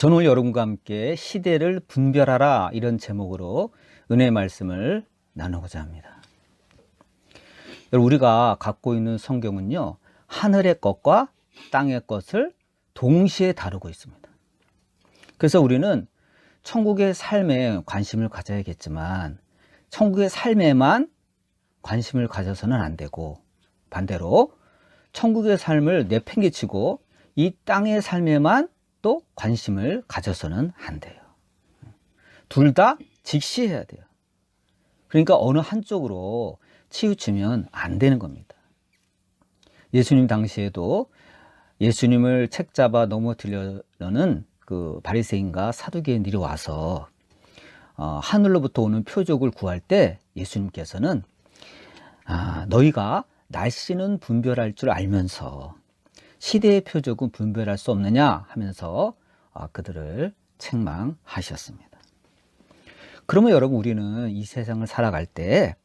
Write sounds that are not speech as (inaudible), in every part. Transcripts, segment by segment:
저는 오늘 여러분과 함께 시대를 분별하라 이런 제목으로 은혜 말씀을 나누고자 합니다. 여러분 우리가 갖고 있는 성경은요 하늘의 것과 땅의 것을 동시에 다루고 있습니다. 그래서 우리는 천국의 삶에 관심을 가져야겠지만 천국의 삶에만 관심을 가져서는 안 되고 반대로 천국의 삶을 내팽개치고 이 땅의 삶에만 또 관심을 가져서는 안 돼요. 둘 다 직시해야 돼요. 그러니까 어느 한쪽으로 치우치면 안 되는 겁니다. 예수님 당시에도 예수님을 책 잡아 넘어뜨려는 그 바리새인과 사두개인들이 와서 어, 하늘로부터 오는 표적을 구할 때 예수님께서는 아, 너희가 날씨는 분별할 줄 알면서 시대의 표적은 분별할 수 없느냐 하면서 아, 그들을 책망하셨습니다. 그러면 여러분 우리는 이 세상을 살아갈 때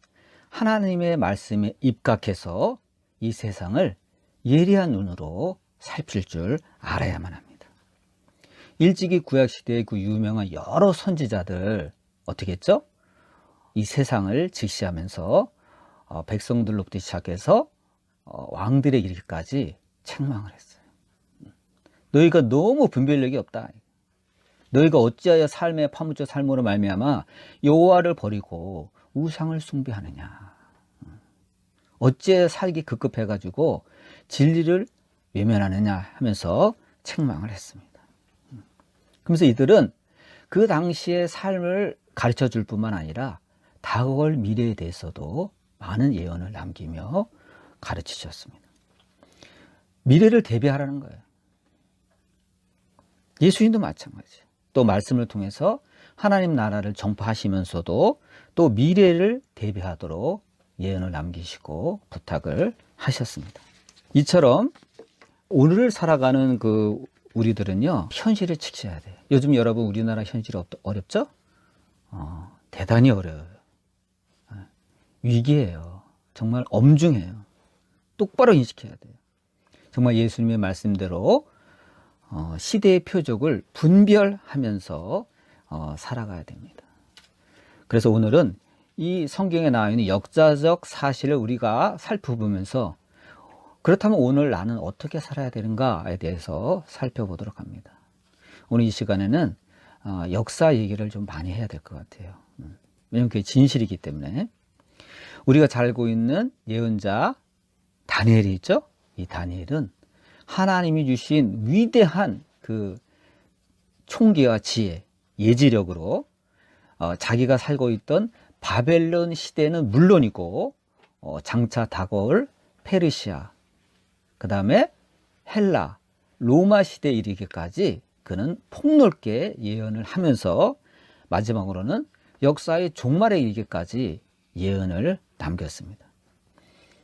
하나님의 말씀에 입각해서 이 세상을 예리한 눈으로 살필 줄 알아야만 합니다. 일찍이 구약 시대의 그 유명한 여러 선지자들 어떻게 했죠? 이 세상을 직시하면서 어, 백성들로부터 시작해서 어, 왕들에 이르기까지 책망을 했어요. 너희가 너무 분별력이 없다. 너희가 어찌하여 삶의 파묻혀 삶으로 말미암아 여호와를 버리고 우상을 숭배하느냐. 어찌하여 살기 급급해 가지고 진리를 외면하느냐 하면서 책망을 했습니다. 그러면서 이들은 그 당시의 삶을 가르쳐 줄 뿐만 아니라 다가올 미래에 대해서도 많은 예언을 남기며 가르치셨습니다. 미래를 대비하라는 거예요. 예수님도 마찬가지. 또 말씀을 통해서 하나님 나라를 전파하시면서도 또 미래를 대비하도록 예언을 남기시고 부탁을 하셨습니다. 이처럼 오늘을 살아가는 그 우리들은요 현실을 직시해야 돼요. 요즘 여러분 우리나라 현실이 어렵죠? 어, 대단히 어려워요. 예, 위기예요. 정말 엄중해요. 똑바로 인식해야 돼요. 정말 예수님의 말씀대로 어, 시대의 표적을 분별하면서 어, 살아가야 됩니다. 그래서 오늘은 이 성경에 나와 있는 역사적 사실을 우리가 살펴보면서 그렇다면 오늘 나는 어떻게 살아야 되는가에 대해서 살펴보도록 합니다. 오늘 이 시간에는 어, 역사 얘기를 좀 많이 해야 될 것 같아요. 음, 왜냐하면 그게 진실이기 때문에 우리가 잘 알고 있는 예언자 다니엘이 있죠. 이 다니엘은 하나님이 주신 위대한 그 총기와 지혜, 예지력으로 어, 자기가 살고 있던 바벨론 시대는 물론이고 어, 장차 다가올 페르시아, 그 다음에 헬라, 로마 시대에 이르기까지 그는 폭넓게 예언을 하면서 마지막으로는 역사의 종말에 이르기까지 예언을 남겼습니다.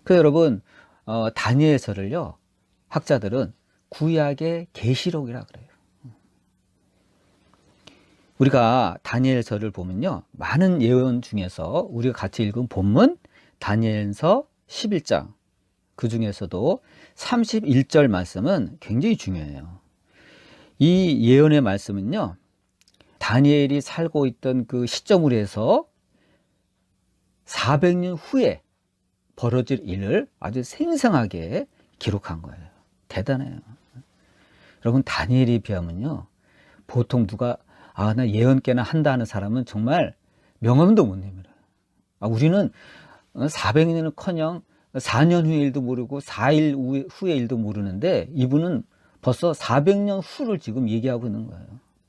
그 여러분 어, 다니엘서를요 학자들은 구약의 계시록이라 그래요. 우리가 다니엘서를 보면요 많은 예언 중에서 우리가 같이 읽은 본문 다니엘서 11장 그 중에서도 31절 말씀은 굉장히 중요해요. 이 예언의 말씀은요 다니엘이 살고 있던 그 시점으로 해서 400년 후에 벌어질 일을 아주 생생하게 기록한 거예요. 대단해요. 여러분, 다니엘에 비하면요. 보통 누가, 아, 나 예언께나 한다 하는 사람은 정말 명함도 못 내밀어요. 아, 우리는 400년은 커녕 4년 후의 일도 모르고 4일 후의 일도 모르는데 이분은 벌써 400년 후를 지금 얘기하고 있는 거예요.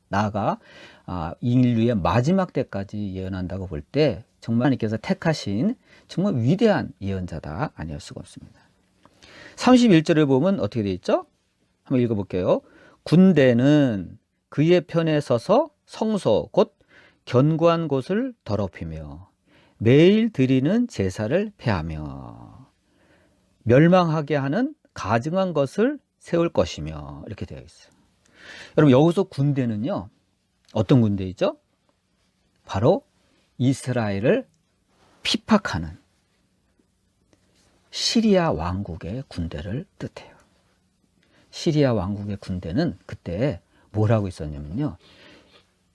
나아가 아, 인류의 마지막 때까지 예언한다고 볼 때 정말 하나님께서 택하신 정말 위대한 예언자다 아니할 수가 없습니다. 31절을 보면 어떻게 되어 있죠? 한번 읽어볼게요. 군대는 그의 편에 서서 성소 곧 견고한 곳을 더럽히며 매일 드리는 제사를 폐하며 멸망하게 하는 가증한 것을 세울 것이며 이렇게 되어 있어요. 여러분 여기서 군대는요 어떤 군대이죠? 바로 이스라엘을 피팍하는 시리아 왕국의 군대를 뜻해요. 시리아 왕국의 군대는 그때 뭘 하고 있었냐면요.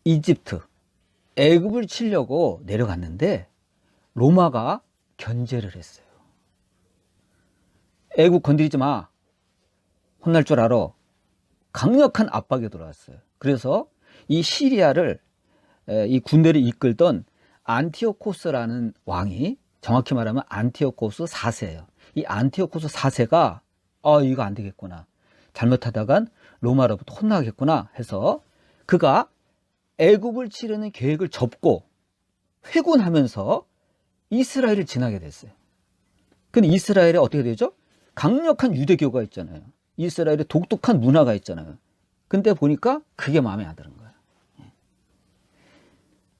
이집트, 애굽을 치려고 내려갔는데 로마가 견제를 했어요. 애굽 건드리지 마. 혼날 줄 알아. 강력한 압박이 들어왔어요. 그래서 이 시리아를 에, 이 군대를 이끌던 안티오코스라는 왕이 정확히 말하면 안티오코스 4세예요. 이 안티오코스 4세가 아 이거 안 되겠구나. 잘못하다간 로마로부터 혼나겠구나 해서 그가 애굽을 치르는 계획을 접고 회군하면서 이스라엘을 지나게 됐어요. 근데 이스라엘에 어떻게 되죠? 강력한 유대교가 있잖아요. 이스라엘에 독특한 문화가 있잖아요. 근데 보니까 그게 마음에 안 드는 거예요. 예.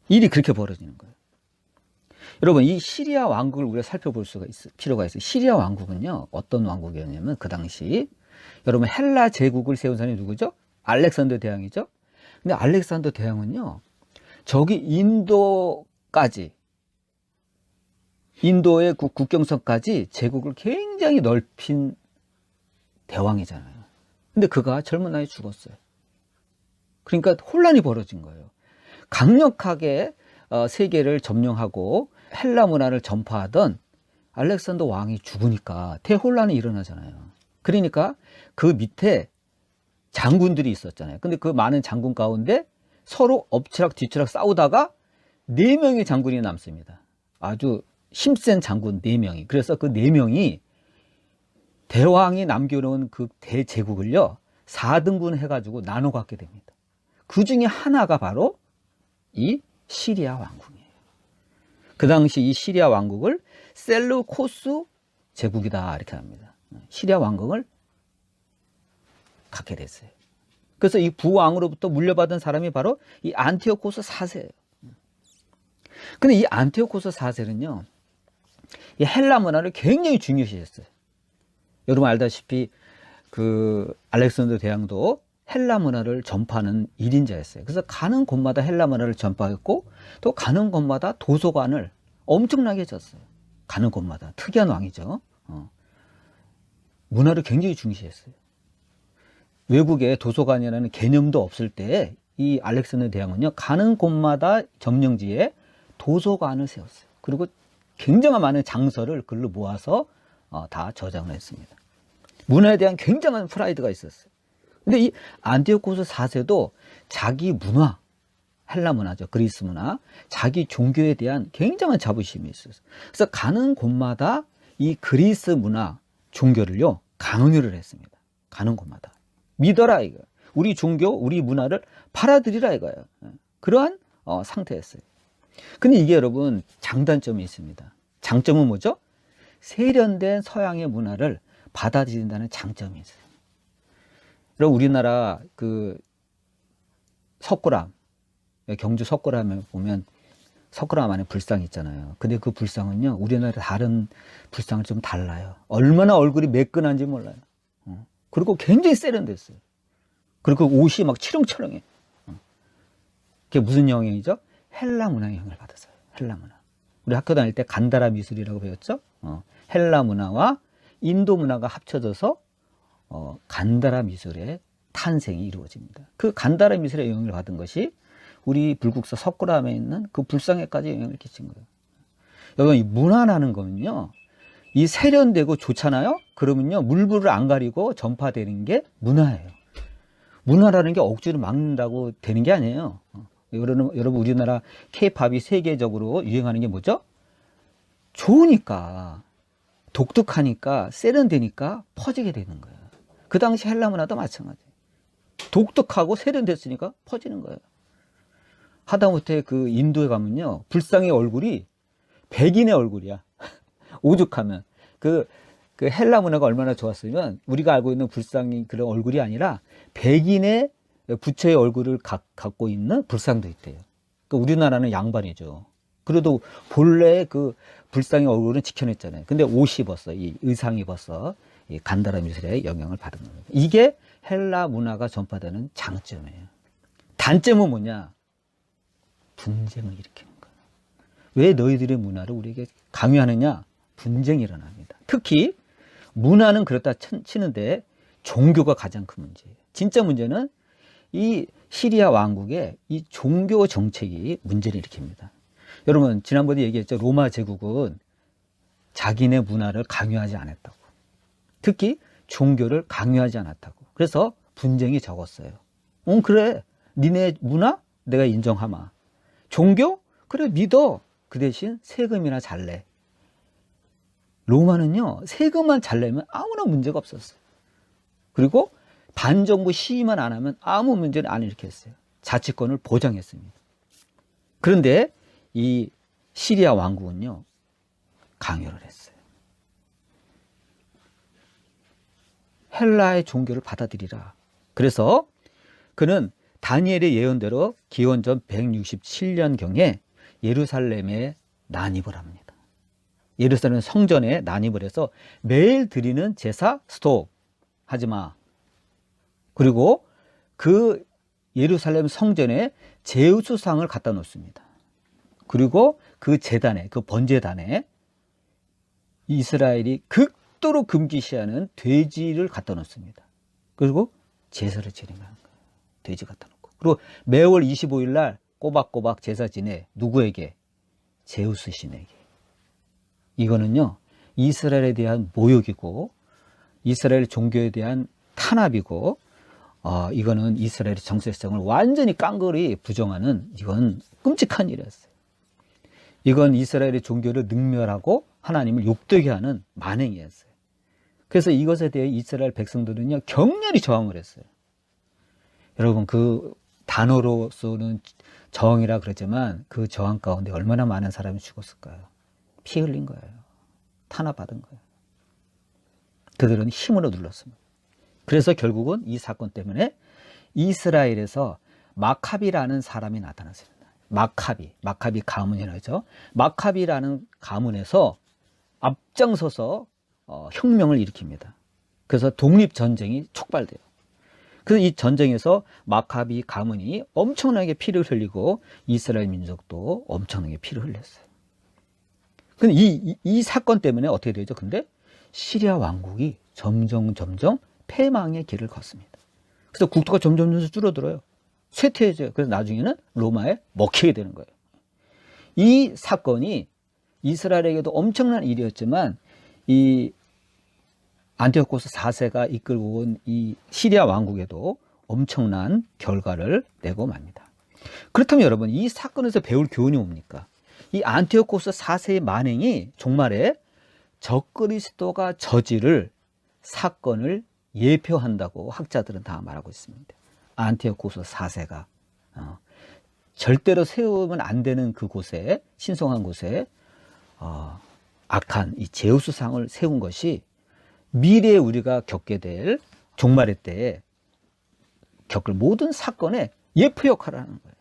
일이 그렇게 벌어지는 거예요. 여러분, 이 시리아 왕국을 우리가 살펴볼 수가 있을 필요가 있어요. 시리아 왕국은요, 어떤 왕국이었냐면, 그 당시, 여러분, 헬라 제국을 세운 사람이 누구죠? 알렉산더 대왕이죠? 근데 알렉산더 대왕은요, 저기 인도까지, 인도의 국- 국경선까지 제국을 굉장히 넓힌 대왕이잖아요. 근데 그가 젊은 나이에 죽었어요. 그러니까 혼란이 벌어진 거예요. 강력하게 어, 세계를 점령하고 헬라 문화를 전파하던 알렉산더 왕이 죽으니까 대혼란이 일어나잖아요. 그러니까 그 밑에 장군들이 있었잖아요. 근데 그 많은 장군 가운데 서로 엎치락 뒤치락 싸우다가 네 명의 장군이 남습니다. 아주 힘센 장군 네 명이. 그래서 그 네 명이 대왕이 남겨놓은 그 대제국을요, 4등분 해가지고 나눠 갖게 됩니다. 그 중에 하나가 바로 이 시리아 왕국이에요. 그 당시 이 시리아 왕국을 셀루코스 제국이다 이렇게 합니다. 시리아 왕국을 갖게 됐어요. 그래서 이 부왕으로부터 물려받은 사람이 바로 이 안티오코스 4세예요. 근데 이 안티오코스 4세는요, 이 헬라 문화를 굉장히 중요시했어요. 여러분 알다시피 그 알렉산더 대왕도 헬라 문화를 전파하는 일인자였어요. 그래서 가는 곳마다 헬라 문화를 전파했고 또 가는 곳마다 도서관을 엄청나게 졌어요. 가는 곳마다 특이한 왕이죠. 어. 문화를 굉장히 중시했어요. 외국에 도서관이라는 개념도 없을 때 이 알렉산더 대왕은요 가는 곳마다 점령지에 도서관을 세웠어요. 그리고 굉장한 많은 장서를 글로 모아서 어, 다 저장을 했습니다. 문화에 대한 굉장한 프라이드가 있었어요. 근데 이 안티오코스 4세도 자기 문화, 헬라 문화죠. 그리스 문화, 자기 종교에 대한 굉장한 자부심이 있었어요. 그래서 가는 곳마다 이 그리스 문화, 종교를요, 강요를 했습니다. 가는 곳마다. 믿어라, 이거. 우리 종교, 우리 문화를 팔아들이라 이거예요. 그러한 어, 상태였어요. 근데 이게 여러분 장단점이 있습니다. 장점은 뭐죠? 세련된 서양의 문화를 받아들인다는 장점이 있어요. 그럼 우리나라 그 석굴암, 경주 석굴암에 보면 석굴암 안에 불상이 있잖아요. 근데 그 불상은요, 우리나라 다른 불상을 좀 달라요. 얼마나 얼굴이 매끈한지 몰라요. 어. 그리고 굉장히 세련됐어요. 그리고 그 옷이 막 치렁치렁해. 어. 그게 무슨 영향이죠? 헬라 문화의 영향을 받았어요. 헬라 문화. 우리 학교 다닐 때 간다라 미술이라고 배웠죠? 어. 헬라 문화와 인도 문화가 합쳐져서 어, 간다라 미술의 탄생이 이루어집니다. 그 간다라 미술의 영향을 받은 것이 우리 불국사 석굴암에 있는 그 불상에까지 영향을 끼친 거예요. 여러분, 이 문화라는 거는요, 이 세련되고 좋잖아요? 그러면요, 물불을 안 가리고 전파되는 게 문화예요. 문화라는 게 억지로 막는다고 되는 게 아니에요. 어, 여러분, 여러분, 우리나라 케이팝이 세계적으로 유행하는 게 뭐죠? 좋으니까, 독특하니까, 세련되니까 퍼지게 되는 거예요. 그 당시 헬라 문화도 마찬가지. 독특하고 세련됐으니까 퍼지는 거예요. 하다못해 그 인도에 가면요. 불상의 얼굴이 백인의 얼굴이야. (laughs) 오죽하면. 그, 그 헬라 문화가 얼마나 좋았으면 우리가 알고 있는 불상이 그런 얼굴이 아니라 백인의 부처의 얼굴을 가, 갖고 있는 불상도 있대요. 그 우리나라는 양반이죠. 그래도 본래 그 불상의 얼굴은 지켜냈잖아요. 근데 옷 입었어. 이 의상 입었어. 이 간다라 미술의 영향을 받은 거예요. 이게 헬라 문화가 전파되는 장점이에요. 단점은 뭐냐? 분쟁을 일으키는 거예요. 왜 너희들의 문화를 우리에게 강요하느냐? 분쟁이 일어납니다. 특히 문화는 그렇다 치- 치는데 종교가 가장 큰 문제예요. 진짜 문제는 이 시리아 왕국의 이 종교 정책이 문제를 일으킵니다. 여러분 지난번에 얘기했죠. 로마 제국은 자기네 문화를 강요하지 않았다고. 특히 종교를 강요하지 않았다고. 그래서 분쟁이 적었어요. 응 그래. 니네 문화 내가 인정하마. 종교 그래 믿어. 그 대신 세금이나 잘 내. 로마는요 세금만 잘 내면 아무나 문제가 없었어요. 그리고 반정부 시위만 안 하면 아무 문제를 안 일으켰어요. 자치권을 보장했습니다. 그런데 이 시리아 왕국은요 강요를 했어요. 헬라의 종교를 받아들이라. 그래서 그는 다니엘의 예언대로 기원전 167년경에 예루살렘에 난입을 합니다. 예루살렘 성전에 난입을 해서 매일 드리는 제사 스톱 하지 마. 그리고 그 예루살렘 성전에 제우스상을 갖다 놓습니다. 그리고 그 재단에 그 번제단에 이스라엘이 극 도로 금기시하는 돼지를 갖다 놓습니다. 그리고 제사를 지내는 거예요. 돼지 갖다 놓고. 그리고 매월 25일 날 꼬박꼬박 제사 지내 누구에게? 제우스 신에게. 이거는요. 이스라엘에 대한 모욕이고 이스라엘 종교에 대한 탄압이고 어, 이거는 이스라엘의 정체성을 완전히 깡그리 부정하는 이건 끔찍한 일이었어요. 이건 이스라엘의 종교를 능멸하고 하나님을 욕되게 하는 만행이었어요. 그래서 이것에 대해 이스라엘 백성들은요 격렬히 저항을 했어요. 여러분 그 단어로서는 저항이라 그러지만 그 저항 가운데 얼마나 많은 사람이 죽었을까요? 피 흘린 거예요. 탄압받은 거예요. 그들은 힘으로 눌렀습니다. 그래서 결국은 이 사건 때문에 이스라엘에서 마카비라는 사람이 나타났습니다. 마카비, 마카비 가문이라죠. 마카비라는 가문에서 앞장서서 어, 혁명을 일으킵니다. 그래서 독립 전쟁이 촉발돼요. 그래서 이 전쟁에서 마카비 가문이 엄청나게 피를 흘리고 이스라엘 민족도 엄청나게 피를 흘렸어요. 근데 이, 이, 이 사건 때문에 어떻게 되죠? 근데 시리아 왕국이 점점 점점 패망의 길을 걷습니다. 그래서 국토가 점점 점점 줄어들어요. 쇠퇴해져요. 그래서 나중에는 로마에 먹히게 되는 거예요. 이 사건이 이스라엘에게도 엄청난 일이었지만 이 안티오코스 4세가 이끌고 온 이 시리아 왕국에도 엄청난 결과를 내고 맙니다. 그렇다면 여러분 이 사건에서 배울 교훈이 뭡니까? 이 안티오코스 4세의 만행이 종말에 적그리스도가 저지를 사건을 예표한다고 학자들은 다 말하고 있습니다. 안티오코스 4세가 어, 절대로 세우면 안 되는 그곳에 신성한 곳에 어, 악한 이 제우스상을 세운 것이 미래에 우리가 겪게 될 종말의 때에 겪을 모든 사건의 예표 역할을 하는 거예요.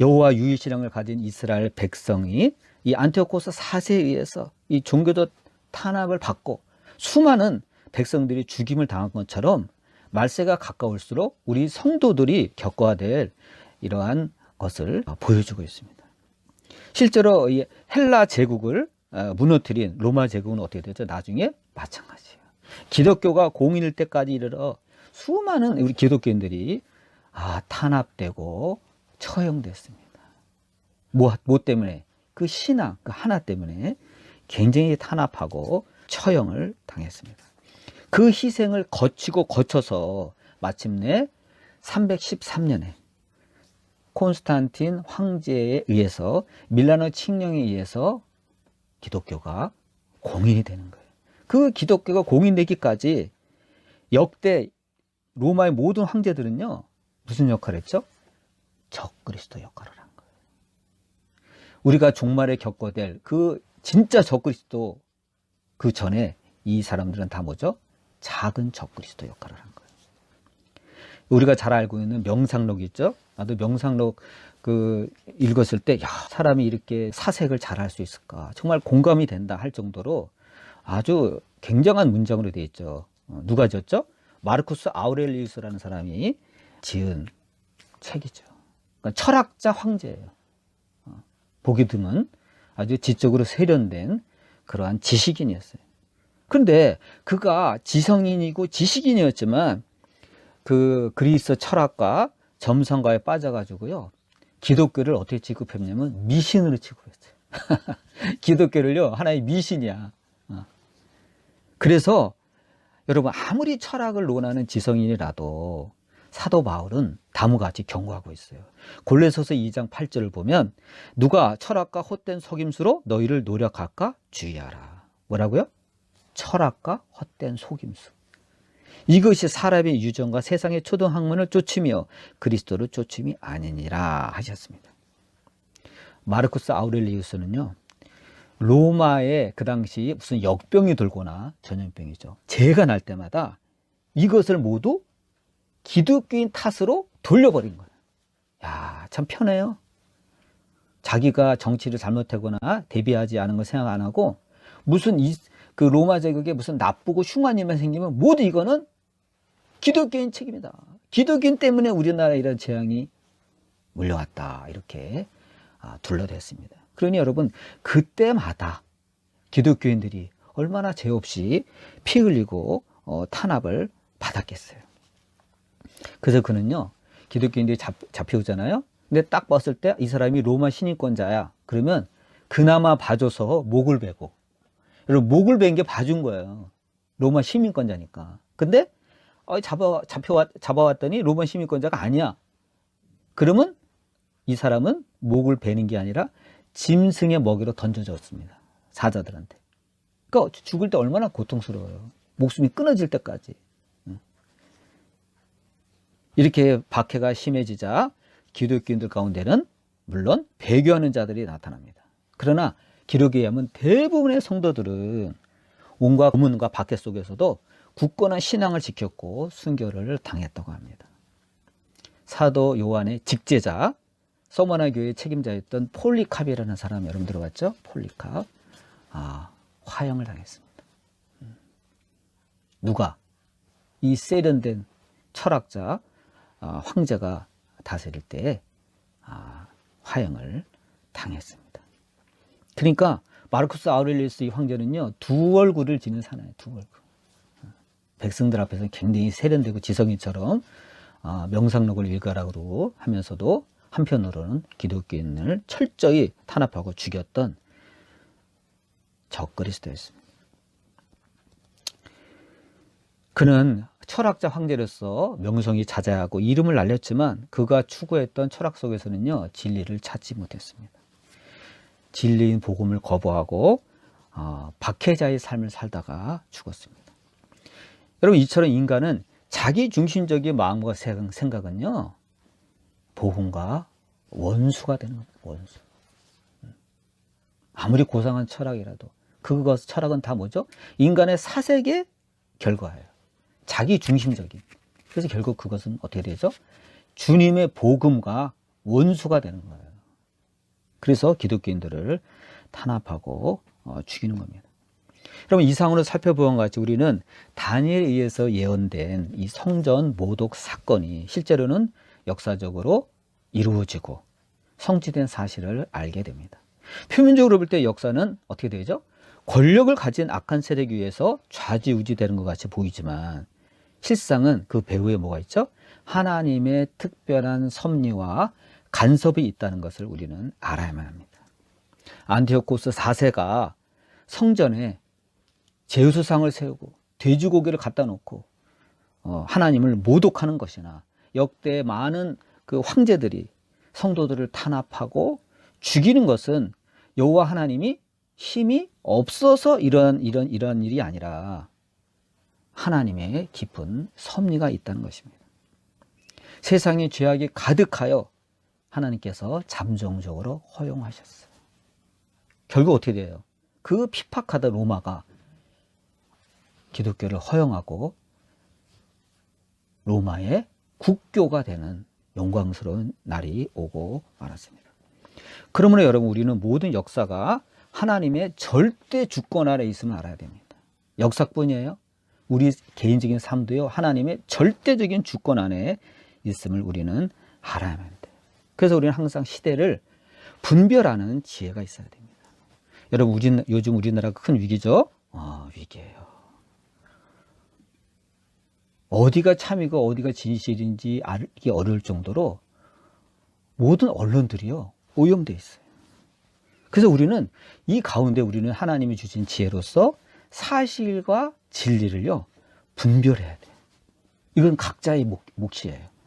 여호와 유일 신앙을 가진 이스라엘 백성이 이 안티오코스 4세에 의해서 이 종교도 탄압을 받고 수많은 백성들이 죽임을 당한 것처럼 말세가 가까울수록 우리 성도들이 겪어야 될 이러한 것을 보여주고 있습니다. 실제로 이 헬라 제국을 어, 무너뜨린 로마 제국은 어떻게 되죠? 나중에 마찬가지예요. 기독교가 공인일 때까지 이르러 수많은 우리 기독교인들이 아, 탄압되고 처형됐습니다. 뭐, 뭐 때문에? 그 신앙, 그 하나 때문에 굉장히 탄압하고 처형을 당했습니다. 그 희생을 거치고 거쳐서 마침내 313년에 콘스탄틴 황제에 의해서 밀라노 칙령에 의해서 기독교가 공인이 되는 거예요. 그 기독교가 공인되기까지 역대 로마의 모든 황제들은요 무슨 역할을 했죠? 적그리스도 역할을 한 거예요. 우리가 종말에 겪어될 그 진짜 적그리스도 그 전에 이 사람들은 다 뭐죠? 작은 적그리스도 역할을 한 거예요. 우리가 잘 알고 있는 명상록 있죠? 나도 명상록 그 읽었을 때, 야, 사람이 이렇게 사색을 잘 할 수 있을까? 정말 공감이 된다 할 정도로 아주 굉장한 문장으로 되어 있죠. 어, 누가 지었죠? 마르쿠스 아우렐리우스라는 사람이 지은 책이죠. 그러니까 철학자 황제예요. 어, 보기 드문 아주 지적으로 세련된 그러한 지식인이었어요. 그런데 그가 지성인이고 지식인이었지만 그 그리스 철학과 점성가에 빠져가지고요. 기독교를 어떻게 취급했냐면 미신으로 취급했어요. (laughs) 기독교를요 하나의 미신이야. 어. 그래서 여러분 아무리 철학을 논하는 지성인이라도 사도 바울은 다음같이 경고하고 있어요. 골레서서 2장 8절을 보면 누가 철학과 헛된 속임수로 너희를 노력할까 주의하라. 뭐라고요? 철학과 헛된 속임수. 이것이 사람의 유전과 세상의 초등학문을 쫓으며 그리스도를 쫓음이 아니니라 하셨습니다. 마르쿠스 아우렐리우스는요. 로마에 그 당시 무슨 역병이 돌거나 전염병이죠. 재가 날 때마다 이것을 모두 기독교인 탓으로 돌려버린 거예요. 야, 참 편해요. 자기가 정치를 잘못하거나 대비하지 않은 걸 생각 안 하고 무슨 이, 그 로마 제국에 무슨 나쁘고 흉한 일만 생기면 모두 이거는 기독교인 책임이다. 기독교인 때문에 우리나라에 이런 재앙이 물려왔다. 이렇게 아, 둘러댔습니다. 그러니 여러분 그때마다 기독교인들이 얼마나 죄 없이 피 흘리고 어, 탄압을 받았겠어요. 그래서 그는요 기독교인들이 잡, 잡혀오잖아요. 근데 딱 봤을 때 이 사람이 로마 신인권자야. 그러면 그나마 봐줘서 목을 베고 여러분 목을 벤 게 봐준 거예요. 로마 시민권자니까. 근데 어, 잡아 잡혀왔 잡아왔더니 로마 시민권자가 아니야. 그러면 이 사람은 목을 베는 게 아니라 짐승의 먹이로 던져졌습니다. 사자들한테. 그러니까 죽을 때 얼마나 고통스러워요. 목숨이 끊어질 때까지. 이렇게 박해가 심해지자 기독교인들 가운데는 물론 배교하는 자들이 나타납니다. 그러나 기록에 의하면 대부분의 성도들은 온갖 고문과 박해 속에서도 굳건한 신앙을 지켰고 순교를 당했다고 합니다. 사도 요한의 직제자 서머나 교회 책임자였던 폴리캅이라는 사람 여러분 들어봤죠? 폴리캅. 아, 화형을 당했습니다. 음. 누가? 이 세련된 철학자 아, 황제가 다스릴 때 아, 화형을 당했습니다. 그러니까 마르쿠스 아우렐리우스 이 황제는요 두 얼굴을 지닌 사나이 두 얼굴. 백성들 앞에서 굉장히 세련되고 지성인처럼 아, 명상록을 읽어라고 하면서도 한편으로는 기독교인을 철저히 탄압하고 죽였던 적그리스도였습니다. 그는 철학자 황제로서 명성이 자자하고 이름을 날렸지만 그가 추구했던 철학 속에서는요 진리를 찾지 못했습니다. 진리인 복음을 거부하고 어, 박해자의 삶을 살다가 죽었습니다. 여러분 이처럼 인간은 자기 중심적인 마음과 생각은요 복음과 원수가 되는 겁니다. 원수. 음. 아무리 고상한 철학이라도 그것 철학은 다 뭐죠? 인간의 사색의 결과예요. 자기 중심적인. 그래서 결국 그것은 어떻게 되죠? 주님의 복음과 원수가 되는 거예요. 그래서 기독교인들을 탄압하고 어, 죽이는 겁니다. 여러분 이상으로 살펴보은 것 같이 우리는 다니엘에 의해서 예언된 이 성전 모독 사건이 실제로는 역사적으로 이루어지고 성취된 사실을 알게 됩니다. 표면적으로 볼 때 역사는 어떻게 되죠? 권력을 가진 악한 세력에 의해서 좌지우지되는 것 같이 보이지만 실상은 그 배후에 뭐가 있죠? 하나님의 특별한 섭리와 간섭이 있다는 것을 우리는 알아야만 합니다. 안티오코스 4세가 성전에 제우스상을 세우고 돼지고기를 갖다 놓고 어, 하나님을 모독하는 것이나 역대 많은 그 황제들이 성도들을 탄압하고 죽이는 것은 여호와 하나님이 힘이 없어서 이런 이런 이런 일이 아니라 하나님의 깊은 섭리가 있다는 것입니다. 세상에 죄악이 가득하여 하나님께서 잠정적으로 허용하셨어요. 결국 어떻게 돼요? 그 피팍하던 로마가 기독교를 허용하고 로마의 국교가 되는 영광스러운 날이 오고 말았습니다. 그러므로 여러분 우리는 모든 역사가 하나님의 절대 주권 아래 있음을 알아야 됩니다. 역사뿐이에요. 우리 개인적인 삶도요. 하나님의 절대적인 주권 안에 있음을 우리는 알아야만 돼요. 그래서 우리는 항상 시대를 분별하는 지혜가 있어야 됩니다. 여러분 우리, 요즘 우리나라 큰 위기죠? 어, 위기예요. 어디가 참이고 어디가 진실인지 알기 어려울 정도로 모든 언론들이요 오염돼 있어요. 그래서 우리는 이 가운데 우리는 하나님이 주신 지혜로서 사실과 진리를요 분별해야 돼요. 이건 각자의 몫, 몫이에요.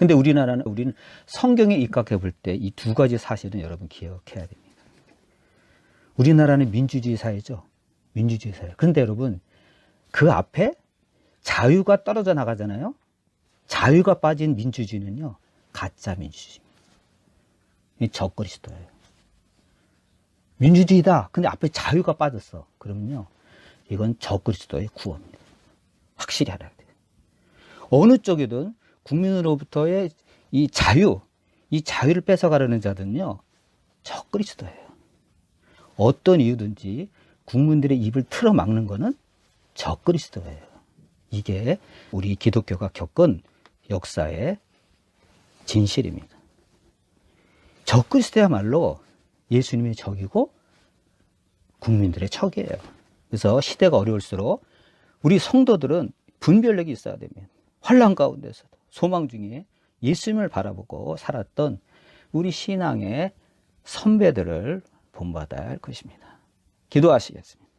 근데 우리나라는 우리는 성경에 입각해 볼 때 이 두 가지 사실은 여러분 기억해야 됩니다. 우리나라는 민주주의 사회죠. 민주주의 사회. 그런데 여러분 그 앞에 자유가 떨어져 나가잖아요. 자유가 빠진 민주주의는요 가짜 민주주의입니다. 이 적그리스도예요. 민주주의다. 근데 앞에 자유가 빠졌어. 그러면요 이건 적그리스도의 구호입니다. 확실히 알아야 돼요. 어느 쪽이든 국민으로부터의 이 자유, 이 자유를 뺏어가려는 자들은요, 적그리스도예요. 어떤 이유든지 국민들의 입을 틀어 막는 것은 적그리스도예요. 이게 우리 기독교가 겪은 역사의 진실입니다. 적 그리스도야말로 예수님의 적이고 국민들의 적이에요. 그래서 시대가 어려울수록 우리 성도들은 분별력이 있어야 됩니다. 환란 가운데서도 소망 중에 예수님을 바라보고 살았던 우리 신앙의 선배들을 본받아야 할 것입니다. 기도하시겠습니다.